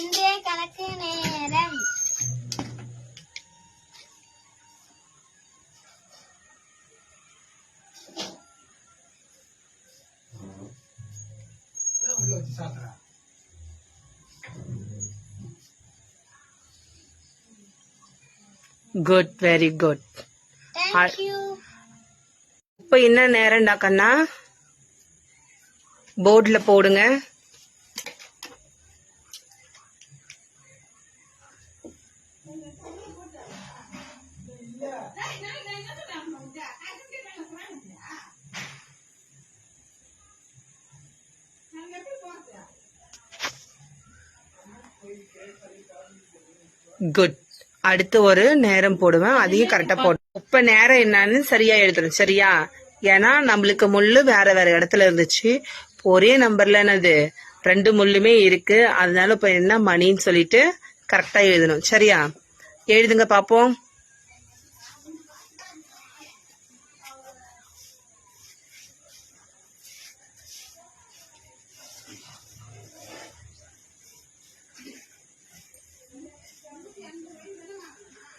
இன்றைய கணக்கு நேரம். குட் வெரி குட் இப்போ என்ன நேரம்டா கண்ணா. போர்டில் போடுங்க. குட் அடுத்து ஒரு நேரம் போடுவேன். அதையும் கரெக்டா போடுவேன் இப்ப நேரம் என்னன்னு சரியா எழுதணும். சரியா? ஏன்னா நம்மளுக்கு முள்ளு வேற வேற இடத்துல இருந்துச்சு. ஒரே நம்பர்ல என்னது? ரெண்டு முள்ளுமே இருக்கு. அதனால இப்ப என்ன மணின்னு சொல்லிட்டு கரெக்டா எழுதணும். சரியா? எழுதுங்க பாப்போம்.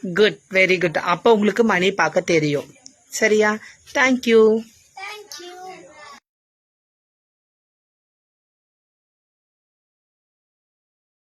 குட் வெரி குட் அப்போ உங்களுக்கு மணி பார்க்க தெரியும். சரியா? Thank you thank you